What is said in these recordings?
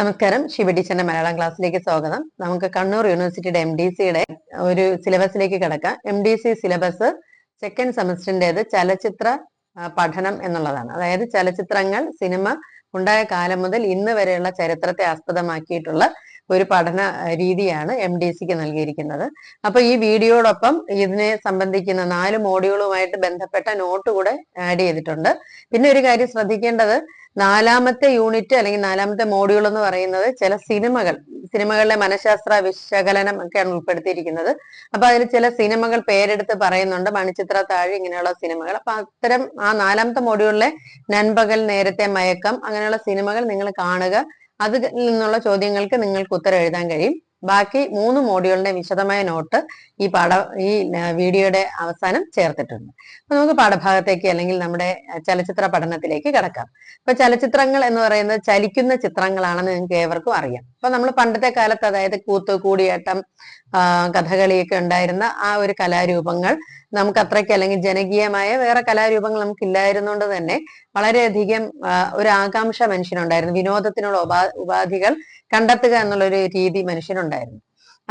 നമസ്കാരം. ശിവ ടീച്ചറിന്റെ മലയാളം ക്ലാസ്സിലേക്ക് സ്വാഗതം. നമുക്ക് കണ്ണൂർ യൂണിവേഴ്സിറ്റിയുടെ എം ഡി സിയുടെ ഒരു സിലബസിലേക്ക് കിടക്കാം. M D C syllabus second സെമസ്റ്ററിന്റെത് ചലച്ചിത്ര പഠനം എന്നുള്ളതാണ്. അതായത് ചലച്ചിത്രങ്ങൾ സിനിമ ഉണ്ടായ കാലം മുതൽ ഇന്ന് വരെയുള്ള ചരിത്രത്തെ ആസ്പദമാക്കിയിട്ടുള്ള ഒരു പഠന രീതിയാണ് എം ഡി സിക്ക് നൽകിയിരിക്കുന്നത്. അപ്പൊ ഈ വീഡിയോടൊപ്പം ഇതിനെ സംബന്ധിക്കുന്ന നാല് മോഡ്യൂളുമായിട്ട് ബന്ധപ്പെട്ട നോട്ട് കൂടെ ആഡ് ചെയ്തിട്ടുണ്ട്. പിന്നെ ഒരു കാര്യം ശ്രദ്ധിക്കേണ്ടത് നാലാമത്തെ യൂണിറ്റ് അല്ലെങ്കിൽ നാലാമത്തെ മോഡ്യൂൾ എന്ന് പറയുന്നത് ചില സിനിമകൾ സിനിമകളിലെ മനഃശാസ്ത്ര വിശകലനം ഒക്കെയാണ് ഉൾപ്പെടുത്തിയിരിക്കുന്നത്. അപ്പൊ അതിൽ ചില സിനിമകൾ പേരെടുത്ത് പറയുന്നുണ്ട്. മണിച്ചിത്ര താഴെ ഇങ്ങനെയുള്ള സിനിമകൾ. അപ്പൊ അത്തരം ആ നാലാമത്തെ മോഡ്യൂളിലെ നൻപകൽ നേരത്തെ മയക്കം അങ്ങനെയുള്ള സിനിമകൾ നിങ്ങൾ കാണുക. അതിൽ നിന്നുള്ള ചോദ്യങ്ങൾക്ക് നിങ്ങൾക്ക് ഉത്തരം എഴുതാൻ കഴിയും. ബാക്കി മൂന്ന് മോഡ്യൂളിന്റെ വിശദമായ നോട്ട് ഈ പാഠ ഈ വീഡിയോയുടെ അവസാനം ചേർത്തിട്ടുണ്ട്. അപ്പൊ നമുക്ക് പാഠഭാഗത്തേക്ക് അല്ലെങ്കിൽ നമ്മുടെ ചലച്ചിത്ര പഠനത്തിലേക്ക് കിടക്കാം. ഇപ്പൊ ചലച്ചിത്രങ്ങൾ എന്ന് പറയുന്നത് ചലിക്കുന്ന ചിത്രങ്ങളാണെന്ന് നിങ്ങൾക്ക് ഏവർക്കും അറിയാം. അപ്പൊ നമ്മൾ പണ്ടത്തെ കാലത്ത് അതായത് കൂത്ത് കൂടിയാട്ടം കഥകളിയൊക്കെ ഉണ്ടായിരുന്ന ആ ഒരു കലാരൂപങ്ങൾ നമുക്ക് അത്രയ്ക്ക് അല്ലെങ്കിൽ ജനകീയമായ വേറെ കലാരൂപങ്ങൾ നമുക്ക് ഇല്ലായിരുന്നുകൊണ്ട് തന്നെ വളരെയധികം ഒരു ആകാംക്ഷ മനുഷ്യനുണ്ടായിരുന്നു. വിനോദത്തിനുള്ള ഉപാ ഉപാധികൾ കണ്ടെത്തുക എന്നുള്ള ഒരു രീതി മനുഷ്യനുണ്ടായിരുന്നു.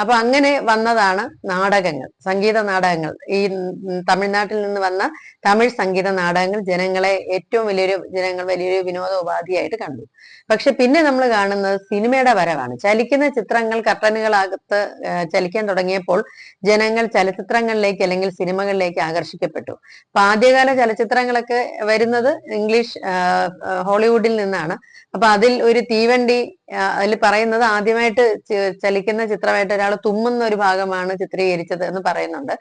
അപ്പൊ അങ്ങനെ വന്നതാണ് നാടകങ്ങൾ സംഗീത നാടകങ്ങൾ. ഈ തമിഴ്നാട്ടിൽ നിന്ന് വന്ന തമിഴ് സംഗീത നാടകങ്ങൾ ജനങ്ങളെ ഏറ്റവും വലിയൊരു ജനങ്ങൾ വലിയൊരു വിനോദ ഉപാധിയായിട്ട് കണ്ടു. പക്ഷെ പിന്നെ നമ്മൾ കാണുന്നത് സിനിമയുടെ വരവാണ്. ചലിക്കുന്ന ചിത്രങ്ങൾ കർട്ടനുകളകത്ത് ചലിക്കാൻ തുടങ്ങിയപ്പോൾ ജനങ്ങൾ ചലച്ചിത്രങ്ങളിലേക്ക് അല്ലെങ്കിൽ സിനിമകളിലേക്ക് ആകർഷിക്കപ്പെട്ടു. അപ്പൊ ആദ്യകാല ചലച്ചിത്രങ്ങളൊക്കെ വരുന്നത് ഇംഗ്ലീഷ് ഹോളിവുഡിൽ നിന്നാണ്. അപ്പൊ അതിൽ ഒരു തീവണ്ടി അതിൽ പറയുന്നത് ആദ്യമായിട്ട് ചലിക്കുന്ന ചിത്രമായിട്ട് ഒരാൾ തുമ്മുന്ന ഒരു ഭാഗമാണ് ചിത്രീകരിച്ചത് എന്ന് പറയുന്നുണ്ട്.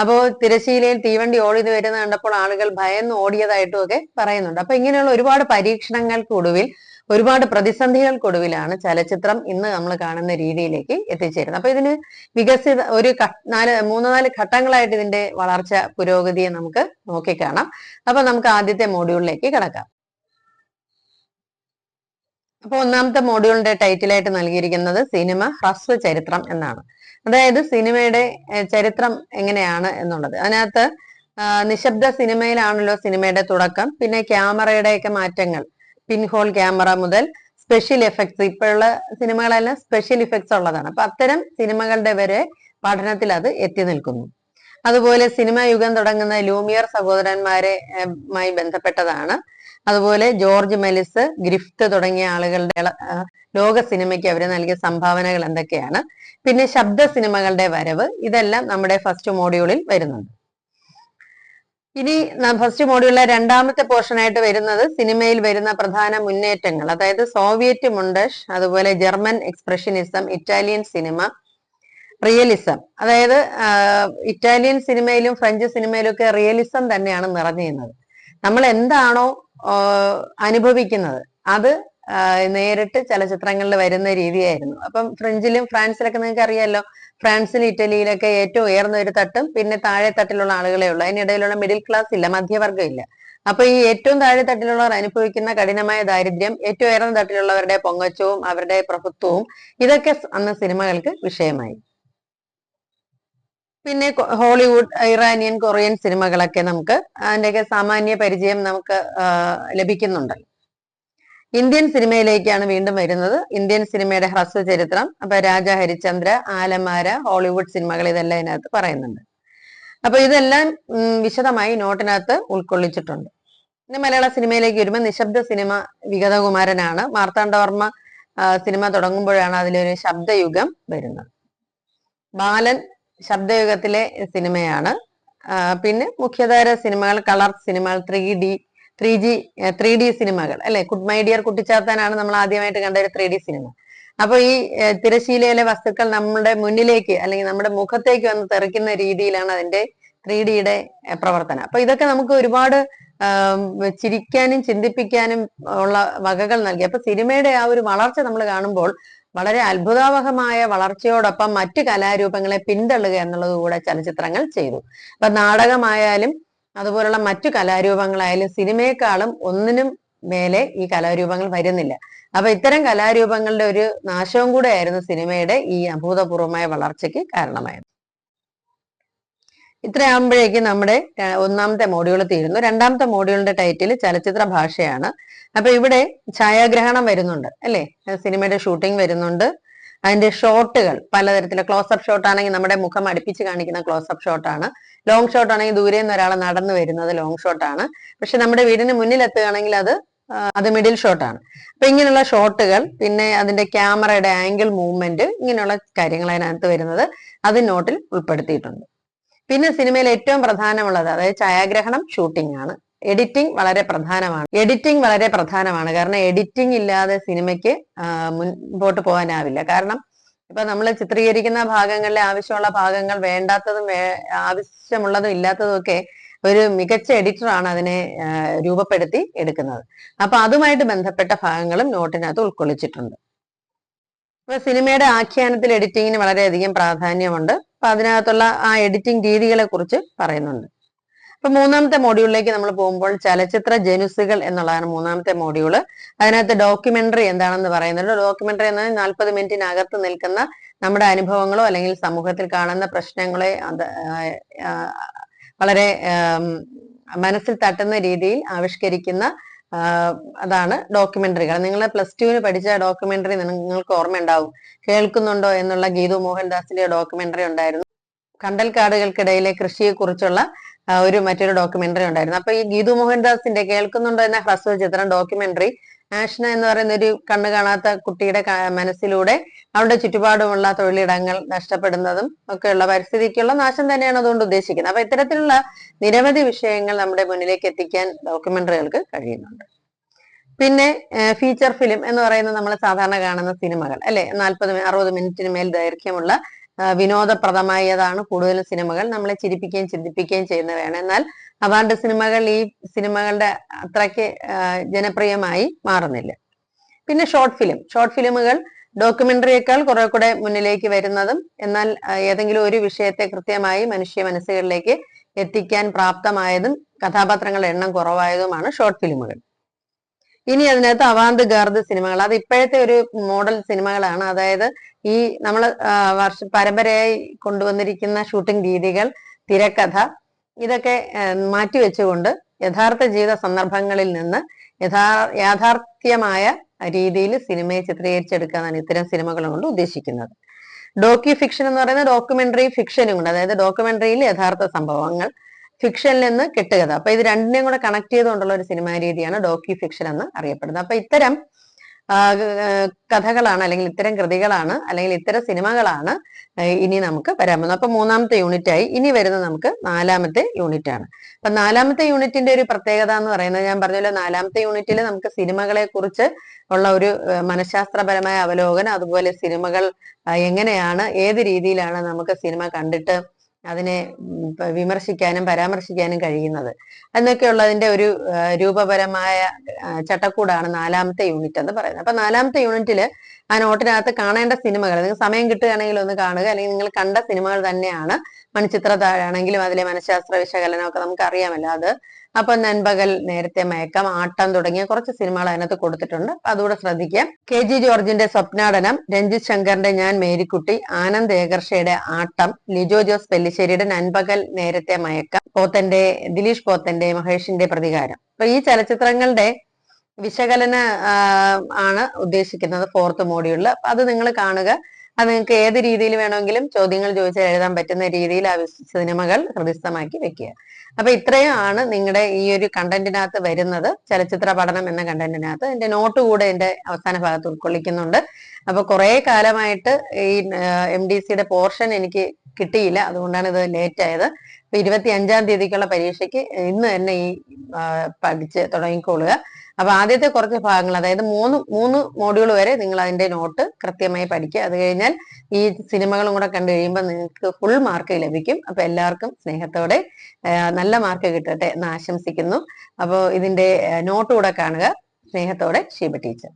അപ്പോ തിരശ്ശീലയിൽ തീവണ്ടി ഓടി വരുന്ന കണ്ടപ്പോൾ ആളുകൾ ഭയന്ന് ഓടിയതായിട്ടും ഒക്കെ പറയുന്നുണ്ട്. അപ്പൊ ഇങ്ങനെയുള്ള ഒരുപാട് പരീക്ഷണങ്ങൾക്കൊടുവിൽ ഒരുപാട് പ്രതിസന്ധികൾക്കൊടുവിലാണ് ചലച്ചിത്രം ഇന്ന് നമ്മൾ കാണുന്ന രീതിയിലേക്ക് എത്തിച്ചേരുന്നത്. അപ്പൊ ഇതിന് വികസിത ഒരു നാല് മൂന്ന് നാല് ഘട്ടങ്ങളായിട്ട് ഇതിന്റെ വളർച്ച പുരോഗതിയെ നമുക്ക് നോക്കിക്കാണാം. അപ്പൊ നമുക്ക് ആദ്യത്തെ മോഡ്യൂളിലേക്ക് കിടക്കാം. അപ്പൊ ഒന്നാമത്തെ മോഡ്യൂളിന്റെ ടൈറ്റിലായിട്ട് നൽകിയിരിക്കുന്നത് സിനിമ ഹ്രസ്വ ചരിത്രം എന്നാണ്. അതായത് സിനിമയുടെ ചരിത്രം എങ്ങനെയാണ് എന്നുള്ളത്. അതിനകത്ത് നിശബ്ദ സിനിമയിലാണല്ലോ സിനിമയുടെ തുടക്കം. പിന്നെ ക്യാമറയുടെയൊക്കെ മാറ്റങ്ങൾ. പിൻഹോൾ ക്യാമറ മുതൽ സ്പെഷ്യൽ എഫക്ട്സ് ഇപ്പോഴുള്ള സിനിമകളെല്ലാം സ്പെഷ്യൽ ഇഫക്ട്സ് ഉള്ളതാണ്. അപ്പൊ അത്തരം സിനിമകളുടെ വരെ പഠനത്തിൽ അത് എത്തി നിൽക്കുന്നു. അതുപോലെ സിനിമാ യുഗം തുടങ്ങുന്ന ലൂമിയർ സഹോദരന്മാരെ മായി ബന്ധപ്പെട്ടതാണ്. അതുപോലെ ജോർജ് മെലിസ് ഗ്രിഫ്റ്റ് തുടങ്ങിയ ആളുകളുടെ ലോക സിനിമയ്ക്ക് അവർ നൽകിയ സംഭാവനകൾ എന്തൊക്കെയാണ്? പിന്നെ ശബ്ദ സിനിമകളുടെ വരവ് ഇതെല്ലാം നമ്മുടെ ഫസ്റ്റ് മോഡ്യൂളിൽ വരുന്നുണ്ട്. ഇനി ഫസ്റ്റ് മോഡ്യൂളിലെ രണ്ടാമത്തെ പോർഷനായിട്ട് വരുന്നത് സിനിമയിൽ വരുന്ന പ്രധാന മുന്നേറ്റങ്ങൾ. അതായത് സോവിയറ്റ് മുണ്ടഷ് അതുപോലെ German expressionism Italian cinema realism അതായത് ഇറ്റാലിയൻ സിനിമയിലും ഫ്രഞ്ച് സിനിമയിലും ഒക്കെ റിയലിസം തന്നെയാണ് നിറഞ്ഞിരുന്നത്. നമ്മൾ എന്താണോ അനുഭവിക്കുന്നത്. അത് നേരിട്ട് ചലച്ചിത്രങ്ങളിൽ വരുന്ന രീതിയായിരുന്നു. അപ്പം ഫ്രഞ്ചിലും ഫ്രാൻസിലൊക്കെ നിങ്ങൾക്ക് അറിയാലോ ഫ്രാൻസിലും ഇറ്റലിയിലൊക്കെ ഏറ്റവും ഉയർന്ന ഒരു തട്ടും പിന്നെ താഴെ തട്ടിലുള്ള ആളുകളെ ഉള്ളൂ. അതിനിടയിലുള്ള മിഡിൽ ക്ലാസ് ഇല്ല മധ്യവർഗം ഇല്ല. അപ്പൊ ഈ ഏറ്റവും താഴെ തട്ടിലുള്ളവർ അനുഭവിക്കുന്ന കഠിനമായ ദാരിദ്ര്യം ഏറ്റവും ഉയർന്ന തട്ടിലുള്ളവരുടെ പൊങ്ങച്ചവും അവരുടെ പ്രഭുത്വവും ഇതൊക്കെ അന്ന് സിനിമകൾക്ക് വിഷയമായി. പിന്നെ ഹോളിവുഡ് ഇറാനിയൻ കൊറിയൻ സിനിമകളൊക്കെ നമുക്ക് അതിന്റെയൊക്കെ സാമാന്യ പരിചയം നമുക്ക് ലഭിക്കുന്നുണ്ട്. ഇന്ത്യൻ സിനിമയിലേക്കാണ് വീണ്ടും വരുന്നത്. ഇന്ത്യൻ സിനിമയുടെ ഹ്രസ്വ ചരിത്രം അപ്പൊ രാജ ഹരിചന്ദ്ര ആലമാര ഹോളിവുഡ് സിനിമകൾ ഇതെല്ലാം ഇതിനകത്ത് പറയുന്നുണ്ട്. അപ്പൊ ഇതെല്ലാം വിശദമായി നോട്ടിനകത്ത് ഉൾക്കൊള്ളിച്ചിട്ടുണ്ട്. പിന്നെ മലയാള സിനിമയിലേക്ക് വരുമ്പോൾ നിശബ്ദ സിനിമ വിഗതകുമാരനാണ്. മാർത്താണ്ഡവർമ്മ സിനിമ തുടങ്ങുമ്പോഴാണ് അതിലൊരു ശബ്ദയുഗം വരുന്നത്. ബാലൻ ശബ്ദയുഗത്തിലെ സിനിമയാണ്. പിന്നെ മുഖ്യധാര സിനിമകൾ കളർ സിനിമകൾ three D three G three D സിനിമകൾ അല്ലെ? കുഡ് മൈ ഡിയർ കുട്ടിച്ചാത്താനാണ് നമ്മൾ ആദ്യമായിട്ട് കണ്ട ഒരു ത്രീ ഡി സിനിമ. അപ്പൊ ഈ തിരശീലയിലെ വസ്തുക്കൾ നമ്മുടെ മുന്നിലേക്ക് അല്ലെങ്കിൽ നമ്മുടെ മുഖത്തേക്ക് വന്ന് തെറിക്കുന്ന രീതിയിലാണ് അതിന്റെ ത്രീ ഡിയുടെ പ്രവർത്തനം. അപ്പൊ ഇതൊക്കെ നമുക്ക് ഒരുപാട് ചിരിക്കാനും ചിന്തിപ്പിക്കാനും ഉള്ള വകകൾ നൽകി. അപ്പൊ സിനിമയുടെ ആ ഒരു വളർച്ച നമ്മൾ കാണുമ്പോൾ വളരെ അത്ഭുതാവഹമായ വളർച്ചയോടൊപ്പം മറ്റു കലാരൂപങ്ങളെ പിന്തള്ളുക എന്നുള്ളത് കൂടെ ചലച്ചിത്രങ്ങൾ ചെയ്തു. അപ്പൊ നാടകമായാലും അതുപോലുള്ള മറ്റു കലാരൂപങ്ങളായാലും സിനിമയെക്കാളും ഒന്നിനും മേലെ ഈ കലാരൂപങ്ങൾ വരുന്നില്ല. അപ്പൊ ഇത്തരം കലാരൂപങ്ങളുടെ ഒരു നാശവും കൂടെ ആയിരുന്നു സിനിമയുടെ ഈ അഭൂതപൂർവമായ വളർച്ചയ്ക്ക് കാരണമായത്. ഇത്രയാകുമ്പോഴേക്കും നമ്മുടെ ഒന്നാമത്തെ മോഡ്യൂൾ തീരുന്നു. രണ്ടാമത്തെ മോഡ്യൂളിന്റെ ടൈറ്റിൽ ചലച്ചിത്ര ഭാഷയാണ്. അപ്പൊ ഇവിടെ ഛായാഗ്രഹണം വരുന്നുണ്ട് അല്ലേ? സിനിമയുടെ ഷൂട്ടിംഗ് വരുന്നുണ്ട്. അതിന്റെ ഷോട്ടുകൾ പലതരത്തിലെ ക്ലോസപ്പ് ഷോട്ട് ആണെങ്കിൽ നമ്മുടെ മുഖം അടുപ്പിച്ച് കാണിക്കുന്ന ക്ലോസപ്പ് ഷോട്ടാണ് ലോങ് ഷോട്ട് ആണെങ്കിൽ ദൂരെ നിന്ന് ഒരാൾ നടന്നു വരുന്നത് ലോങ് ഷോട്ടാണ് പക്ഷെ നമ്മുടെ വീടിന് മുന്നിൽ എത്തുകയാണെങ്കിൽ അത് അത് മിഡിൽ ഷോട്ടാണ് അപ്പൊ ഇങ്ങനെയുള്ള ഷോട്ടുകൾ പിന്നെ അതിന്റെ ക്യാമറയുടെ ആംഗിൾ മൂവ്മെന്റ് ഇങ്ങനെയുള്ള കാര്യങ്ങൾ അതിനകത്ത് വരുന്നത്. അത് നോട്ടിൽ ഉൾപ്പെടുത്തിയിട്ടുണ്ട്. പിന്നെ സിനിമയിൽ ഏറ്റവും പ്രധാനമുള്ളത് അതായത് ഛായാഗ്രഹണം ഷൂട്ടിംഗ് ആണ്. എഡിറ്റിംഗ് വളരെ പ്രധാനമാണ്. എഡിറ്റിംഗ് വളരെ പ്രധാനമാണ്. കാരണം എഡിറ്റിംഗ് ഇല്ലാതെ സിനിമയ്ക്ക് മുൻപോട്ട് പോകാനാവില്ല. കാരണം ഇപ്പൊ നമ്മൾ ചിത്രീകരിക്കുന്ന ഭാഗങ്ങളിലെ ആവശ്യമുള്ള ഭാഗങ്ങൾ വേണ്ടാത്തതും ആവശ്യമുള്ളതും ഇല്ലാത്തതും ഒക്കെ ഒരു മികച്ച എഡിറ്ററാണ് അതിനെ രൂപപ്പെടുത്തി എടുക്കുന്നത്. അപ്പൊ അതുമായിട്ട് ബന്ധപ്പെട്ട ഭാഗങ്ങളും നോട്ടിനകത്ത് ഉൾക്കൊള്ളിച്ചിട്ടുണ്ട്. ഇപ്പൊ സിനിമയുടെ ആഖ്യാനത്തിൽ എഡിറ്റിങ്ങിന് വളരെയധികം പ്രാധാന്യമുണ്ട്. അപ്പൊ അതിനകത്തുള്ള ആ എഡിറ്റിംഗ് രീതികളെ കുറിച്ച് പറയുന്നുണ്ട്. അപ്പൊ മൂന്നാമത്തെ മോഡ്യൂളിലേക്ക് നമ്മൾ പോകുമ്പോൾ ചലച്ചിത്ര ജനുസുകൾ എന്നുള്ളതാണ് മൂന്നാമത്തെ മോഡ്യൂൾ അതിനകത്ത് ഡോക്യുമെന്ററി എന്താണെന്ന് പറയുന്നുണ്ട്. ഡോക്യുമെന്ററി എന്നാൽ നാൽപ്പത് മിനിറ്റിനകത്ത് നിൽക്കുന്ന നമ്മുടെ അനുഭവങ്ങളോ അല്ലെങ്കിൽ സമൂഹത്തിൽ കാണുന്ന പ്രശ്നങ്ങളെ വളരെ മനസ്സിൽ തട്ടുന്ന രീതിയിൽ ആവിഷ്കരിക്കുന്ന അതാണ് ഡോക്യുമെന്ററികൾ. നിങ്ങൾ പ്ലസ് ടുവിന് പഠിച്ച ഡോക്യുമെന്ററി നിങ്ങൾക്ക് ഓർമ്മയുണ്ടാവും. കേൾക്കുന്നുണ്ടോ എന്നുള്ള ഗീതു മോഹൻദാസിന്റെ ഡോക്യുമെന്ററി ഉണ്ടായിരുന്നു. കണ്ടൽക്കാടുകൾക്കിടയിലെ കൃഷിയെക്കുറിച്ചുള്ള ഒരു മറ്റൊരു ഡോക്യുമെന്ററി ഉണ്ടായിരുന്നു. അപ്പൊ ഈ ഗീതു മോഹൻദാസിന്റെ കേൾക്കുന്നുണ്ടോ എന്ന ഹ്രസ്വ ചിത്രം ഡോക്യുമെന്ററി ആഷ്ന എന്ന് പറയുന്ന ഒരു കണ്ണു കാണാത്ത കുട്ടിയുടെ മനസ്സിലൂടെ അവളുടെ ചുറ്റുപാടുമുള്ള തൊഴിലിടങ്ങൾ നഷ്ടപ്പെടുന്നതും ഒക്കെയുള്ള പരിസ്ഥിതിക്കുള്ള നാശം തന്നെയാണ് അതുകൊണ്ട് ഉദ്ദേശിക്കുന്നത്. അപ്പൊ ഇത്തരത്തിലുള്ള നിരവധി വിഷയങ്ങൾ നമ്മുടെ മുന്നിലേക്ക് എത്തിക്കാൻ ഡോക്യുമെന്ററികൾക്ക് കഴിയുന്നുണ്ട്. പിന്നെ ഫീച്ചർ ഫിലിം എന്ന് പറയുന്നത് നമ്മൾ സാധാരണ കാണുന്ന സിനിമകൾ അല്ലെ? നാൽപ്പത് അറുപത് മിനിറ്റിന് മേൽ ദൈർഘ്യമുള്ള വിനോദപ്രദമായതാണ് കൂടുതലും സിനിമകൾ. നമ്മളെ ചിരിപ്പിക്കുകയും ചിന്തിപ്പിക്കുകയും ചെയ്യുന്നവയാണ്. എന്നാൽ അവാർഡ് സിനിമകൾ ഈ സിനിമകളുടെ അത്രയ്ക്ക് ജനപ്രിയമായി മാറുന്നില്ല. പിന്നെ ഷോർട്ട് ഫിലിം ഷോർട്ട് ഫിലിമുകൾ ഡോക്യുമെന്ററിയേക്കാൾ കുറെ കൂടെ മുന്നിലേക്ക് വരുന്നതും എന്നാൽ ഏതെങ്കിലും ഒരു വിഷയത്തെ കൃത്യമായി മനുഷ്യ മനസ്സുകളിലേക്ക് എത്തിക്കാൻ പ്രാപ്തമായതും കഥാപാത്രങ്ങളുടെ എണ്ണം കുറവായതുമാണ് ഷോർട്ട് ഫിലിമുകൾ. ഇനി അതിനകത്ത് അവാന്ത് ഗാർദ് സിനിമകൾ. അത് ഇപ്പോഴത്തെ ഒരു മോഡൽ സിനിമകളാണ്. അതായത് ഈ നമ്മൾ വർഷ പരമ്പരയായി കൊണ്ടുവന്നിരിക്കുന്ന ഷൂട്ടിംഗ് രീതികൾ തിരക്കഥ ഇതൊക്കെ മാറ്റിവെച്ചുകൊണ്ട് യഥാർത്ഥ ജീവിത സന്ദർഭങ്ങളിൽ നിന്ന് യഥാ യാഥാർത്ഥ്യമായ രീതിയിൽ സിനിമയെ ചിത്രീകരിച്ചെടുക്കാനാണ് ഇത്തരം സിനിമകൾ കൊണ്ട് ഉദ്ദേശിക്കുന്നത്. ഡോക്യു ഫിക്ഷൻ എന്ന് പറയുന്ന ഡോക്യുമെന്ററി ഫിക്ഷനും ഉണ്ട്. അതായത് ഡോക്യുമെന്ററിയിൽ യഥാർത്ഥ സംഭവങ്ങൾ ഫിക്ഷനിൽ നിന്ന് കെട്ടുകഥ. അപ്പൊ ഇത് രണ്ടിനെയും കൂടെ കണക്ട് ചെയ്തുകൊണ്ടുള്ള ഒരു സിനിമാ രീതിയാണ് ഡോക്യു ഫിക്ഷൻ എന്ന് അറിയപ്പെടുന്നത്. അപ്പൊ ഇത്തരം കഥകളാണ് അല്ലെങ്കിൽ ഇത്തരം കൃതികളാണ് അല്ലെങ്കിൽ ഇത്തരം സിനിമകളാണ് ഇനി നമുക്ക് വരാൻ പോകുന്നത് അപ്പൊ മൂന്നാമത്തെ യൂണിറ്റ് ആയി ഇനി വരുന്ന നമുക്ക് നാലാമത്തെ യൂണിറ്റ് ആണ് അപ്പൊ നാലാമത്തെ യൂണിറ്റിന്റെ ഒരു പ്രത്യേകത എന്ന് പറയുന്നത് ഞാൻ പറഞ്ഞല്ലോ നാലാമത്തെ യൂണിറ്റിൽ നമുക്ക് സിനിമകളെ കുറിച്ച് ഉള്ള ഒരു മനഃശാസ്ത്രപരമായ അവലോകനം അതുപോലെ സിനിമകൾ എങ്ങനെയാണ് ഏത് രീതിയിലാണ് നമുക്ക് സിനിമ കണ്ടിട്ട് അതിനെ വിമർശിക്കാനും പരാമർശിക്കാനും കഴിയുന്നത്. എന്നൊക്കെയുള്ളതിന്റെ ഒരു രൂപപരമായ ചട്ടക്കൂടാണ് നാലാമത്തെ യൂണിറ്റ് എന്ന് പറയുന്നത്. അപ്പൊ നാലാമത്തെ യൂണിറ്റിൽ ആ നോട്ടിനകത്ത് കാണേണ്ട സിനിമകൾ നിങ്ങൾക്ക് സമയം കിട്ടുകയാണെങ്കിൽ ഒന്ന് കാണുക അല്ലെങ്കിൽ നിങ്ങൾ കണ്ട സിനിമകൾ തന്നെയാണ് മണിച്ചിത്ര താഴാണെങ്കിലും അതിലെ മനഃശാസ്ത്ര വിശകലനമൊക്കെ നമുക്ക് അറിയാമല്ലോ അത്. അപ്പൊ നൻപകൽ നേരത്തെ മയക്കം ആട്ടം തുടങ്ങിയ കുറച്ച് സിനിമകൾ അതിനകത്ത് കൊടുത്തിട്ടുണ്ട്. അതുകൂടെ ശ്രദ്ധിക്കാം. കെ ജി ജോർജിന്റെ സ്വപ്നാടനം രഞ്ജിത് ശങ്കറിന്റെ ഞാൻ മേരിക്കുട്ടി ആനന്ദ് ഏകർഷയുടെ ആട്ടം ലിജോ ജോസ് പെല്ലിശ്ശേരിയുടെ നൻപകൽ നേരത്തെ മയക്കം പോത്തന്റെ ദിലീഷ് പോത്തന്റെ മഹേഷിന്റെ പ്രതികാരം. അപ്പൊ ഈ ചലച്ചിത്രങ്ങളുടെ വിശകലന ആണ് ഉദ്ദേശിക്കുന്നത് ഫോർത്ത് മോഡ്യൂളിൽ അത് നിങ്ങൾ കാണുക. അത് നിങ്ങൾക്ക് ഏത് രീതിയിൽ വേണമെങ്കിലും ചോദ്യങ്ങൾ ചോദിച്ചാൽ എഴുതാൻ പറ്റുന്ന രീതിയിൽ ആ സിനിമകൾ ഹൃദയസ്ഥമാക്കി വെക്കുക. അപ്പൊ ഇത്രയും ആണ് നിങ്ങളുടെ ഈ ഒരു കണ്ടന്റിനകത്ത് വരുന്നത്. ചലച്ചിത്ര പഠനം എന്ന കണ്ടന്റിനകത്ത്. എന്റെ നോട്ട് കൂടെ എന്റെ അവസാന ഭാഗത്ത് ഉൾക്കൊള്ളിക്കുന്നുണ്ട്. അപ്പൊ കുറെ കാലമായിട്ട് ഈ എം ഡി സിയുടെ പോർഷൻ എനിക്ക് കിട്ടിയില്ല. അതുകൊണ്ടാണ് ഇത് ലേറ്റ് ആയത്. അപ്പൊ ഇരുപത്തി അഞ്ചാം തീയതിക്കുള്ള പരീക്ഷയ്ക്ക് ഇന്ന് തന്നെ ഈ പഠിച്ച് തുടങ്ങിക്കൊള്ളുക അപ്പൊ ആദ്യത്തെ കുറച്ച് ഭാഗങ്ങൾ അതായത് മൂന്ന് മൂന്ന് മോഡ്യൂൾ വരെ നിങ്ങൾ അതിന്റെ നോട്ട് കൃത്യമായി പഠിക്കുക. അത് കഴിഞ്ഞാൽ ഈ സിനിമകളും കൂടെ കണ്ടു കഴിയുമ്പോൾ നിങ്ങൾക്ക് ഫുൾ മാർക്ക് ലഭിക്കും. അപ്പൊ എല്ലാവർക്കും സ്നേഹത്തോടെ നല്ല മാർക്ക് കിട്ടട്ടെ എന്ന് ആശംസിക്കുന്നു. അപ്പോൾ ഇതിന്റെ നോട്ട് കൂടെ കാണുക. സ്നേഹത്തോടെ ഷീബ ടീച്ചർ